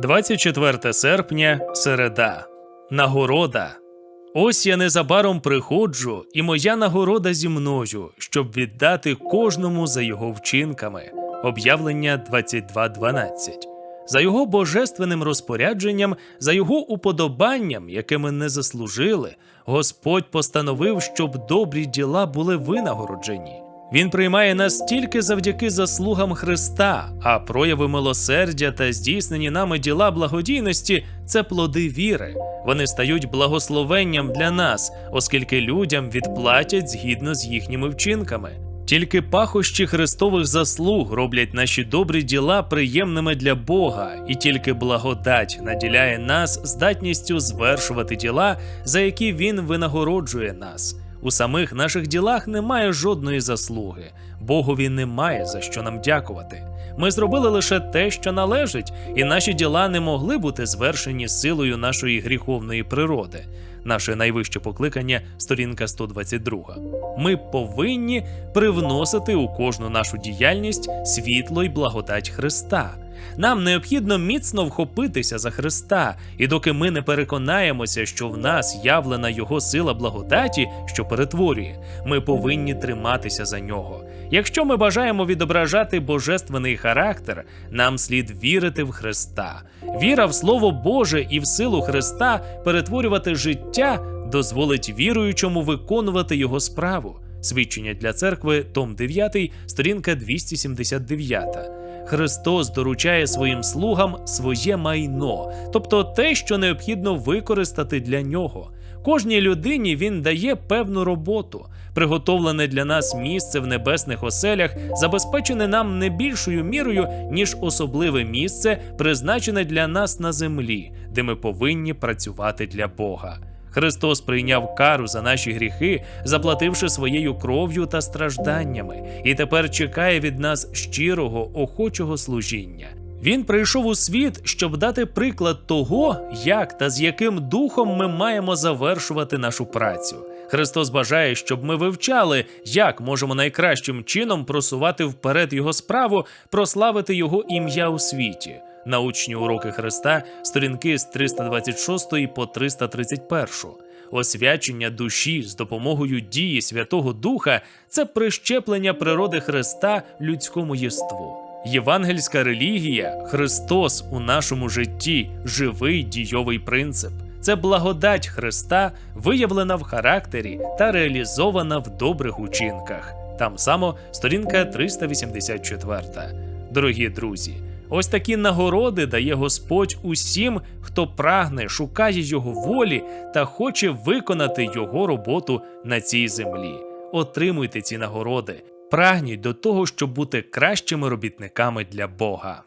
24 серпня, середа. Нагорода. Ось я незабаром приходжу, і моя нагорода зі мною, щоб віддати кожному за його вчинками. Об'явлення 22.12. За його божественним розпорядженням, за його уподобанням, яке ми не заслужили, Господь постановив, щоб добрі діла були винагороджені. Він приймає нас тільки завдяки заслугам Христа, а прояви милосердя та здійснені нами діла благодійності це плоди віри. Вони стають благословенням для нас, оскільки людям відплатять згідно з їхніми вчинками. Тільки пахощі Христових заслуг роблять наші добрі діла приємними для Бога, і тільки благодать наділяє нас здатністю звершувати діла, за які Він винагороджує нас. У самих наших ділах немає жодної заслуги. Богові немає за що нам дякувати. Ми зробили лише те, що належить, і наші діла не могли бути звершені силою нашої гріховної природи. Наше найвище покликання, сторінка 122. Ми повинні привносити у кожну нашу діяльність світло й благодать Христа. Нам необхідно міцно вхопитися за Христа, і доки ми не переконаємося, що в нас явлена Його сила благодаті, що перетворює, ми повинні триматися за нього. Якщо ми бажаємо відображати божественний характер, нам слід вірити в Христа. Віра в Слово Боже і в силу Христа перетворювати життя дозволить віруючому виконувати його справу. Свідчення для церкви, том 9, сторінка 279. Христос доручає своїм слугам своє майно, тобто те, що необхідно використати для нього. Кожній людині він дає певну роботу, приготовлене для нас місце в небесних оселях, забезпечене нам не більшою мірою, ніж особливе місце, призначене для нас на землі, де ми повинні працювати для Бога. Христос прийняв кару за наші гріхи, заплативши своєю кров'ю та стражданнями, і тепер чекає від нас щирого, охочого служіння. Він прийшов у світ, щоб дати приклад того, як та з яким духом ми маємо завершувати нашу працю. Христос бажає, щоб ми вивчали, як можемо найкращим чином просувати вперед його справу, прославити його ім'я у світі. Научні уроки Христа, сторінки з 326 по 331. Освячення душі з допомогою дії Святого Духа це прищеплення природи Христа людському єству. Євангельська релігія, Христос у нашому житті, живий дійовий принцип. Це благодать Христа, виявлена в характері та реалізована в добрих учинках. Там само сторінка 384. Дорогі друзі, ось такі нагороди дає Господь усім, хто прагне, шукає його волі та хоче виконати його роботу на цій землі. Отримуйте ці нагороди, прагніть до того, щоб бути кращими робітниками для Бога.